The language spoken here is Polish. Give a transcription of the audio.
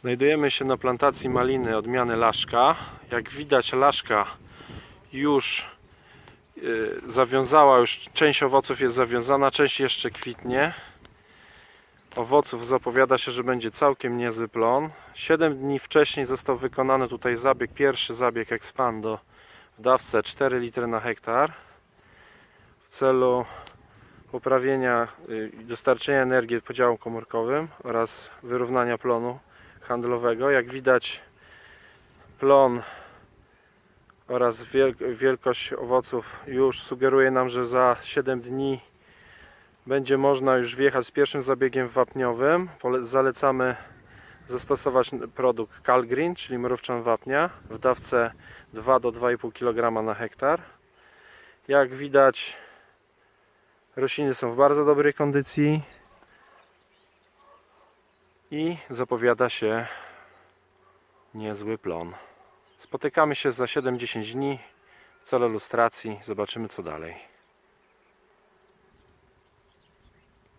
Znajdujemy się na plantacji maliny odmiany Laszka. Jak widać Laszka już y, zawiązała, już część owoców jest zawiązana, część jeszcze kwitnie. Owoców zapowiada się, że będzie całkiem niezły plon. 7 dni wcześniej został wykonany tutaj zabieg, pierwszy zabieg Expando w dawce 4 litry na hektar w celu poprawienia y, dostarczenia energii podziałom komórkowym oraz wyrównania plonu handlowego. Jak widać plon oraz wiel- wielkość owoców już sugeruje nam, że za 7 dni będzie można już wjechać z pierwszym zabiegiem wapniowym. Zalecamy zastosować produkt Calgreen, czyli mrówczan wapnia w dawce 2 do 2,5 kg na hektar. Jak widać rośliny są w bardzo dobrej kondycji i zapowiada się niezły plon. Spotykamy się za 7-10 dni w celu lustracji. Zobaczymy co dalej.